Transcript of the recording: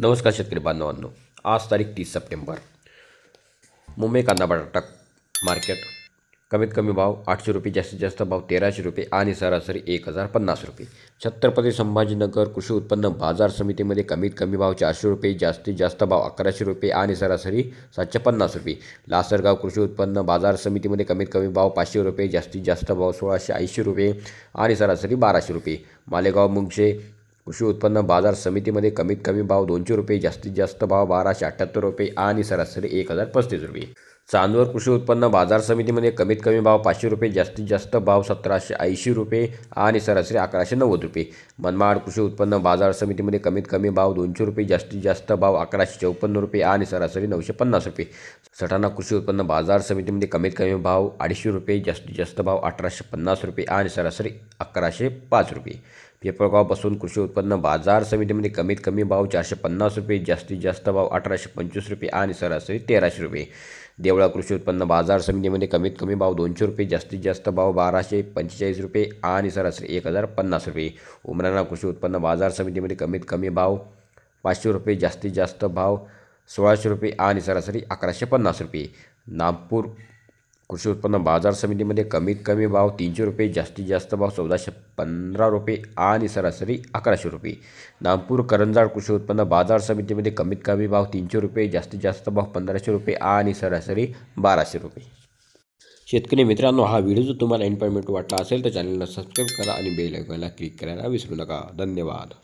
नमस्कार शेतकरी बांधवांनो. आज तारीख तीस सप्टेंबर. मुंबई कांदा बटाटा मार्केट कमीत कमी भाव आठशे रुपये जास्तीत जास्त भाव तेराशे रुपये आणि सरासरी एक हजार पन्नास रुपये. छत्रपती संभाजीनगर कृषी उत्पन्न बाजार समितीमध्ये कमीत कमी भाव चारशे रुपये जास्तीत जास्त भाव अकराशे रुपये आणि सरासरी सातशे पन्नास रुपये. लासरगाव कृषी उत्पन्न बाजार समितीमध्ये कमीत कमी भाव पाचशे रुपये जास्तीत जास्त भाव सोळाशे ऐंशी रुपये आणि सरासरी बाराशे रुपये. मालेगाव मुंगशे कृषी उत्पन्न बाजार समितीमध्ये कमीत कमी भाव दोनशे रुपये जास्तीत जास्त भाव बाराशे अठ्ठ्याहत्तर रुपये आणि सरासरी एक हजार पस्तीस रुपये. चांदवर कृषी उत्पन्न बाजार समितीमध्ये कमीत कमी भाव पाचशे रुपये जास्तीत जास्त भाव सतराशे ऐंशी रुपये आणि सरासरी अकराशे नव्वद रुपये. मनमाड कृषी उत्पन्न बाजार समितीमध्ये कमीत कमी भाव दोनशे रुपये जास्तीत जास्त भाव अकराशे चौपन्न रुपये आणि सरासरी नऊशे पन्नास रुपये. सटाणा कृषी उत्पन्न बाजार समितीमध्ये कमीत कमी भाव अडीचशे रुपये जास्तीत जास्त भाव अठराशे पन्नास रुपये आणि सरासरी अकराशे पाच रुपये. पेपरगावपासून कृषी उत्पन्न बाजार समितीमध्ये कमीत कमी भाव चारशे पन्नास रुपये जास्तीत जास्त भाव अठराशे पंचवीस रुपये आणि सरासरी तेराशे रुपये. देवळा कृषी उत्पन्न बाजार समितीमध्ये कमीत कमी भाव दोनशे रुपये जास्तीत जास्त भाव बाराशे पंचेचाळीस रुपये आणि सरासरी एक हजार पन्नास रुपये. उमराणा कृषी उत्पन्न बाजार समितीमध्ये कमीत कमी भाव पाचशे रुपये जास्तीत जास्त भाव सोळाशे रुपये आणि सरासरी अकराशे पन्नास रुपये. नागपूर कृषी उत्पन्न बाजार समितीमध्ये कमीत कमी भाव तीनशे रुपये जास्तीत जास्त भाव चौदाशे पंधरा रुपये आणि सरासरी अकराशे रुपये. नागपूर करंजाड कृषी उत्पन्न बाजार समितीमध्ये कमीत कमी भाव तीनशे रुपये जास्तीत जास्त भाव पंधराशे रुपये आणि सरासरी बाराशे रुपये. शेतकरी मित्रांनो हा व्हिडिओ जर तुम्हाला इन्फॉर्मेटिव्ह वाटला असेल तर चॅनलला सबस्क्राईब करा आणि बेल आयकॉनला क्लिक करायला विसरू नका. धन्यवाद.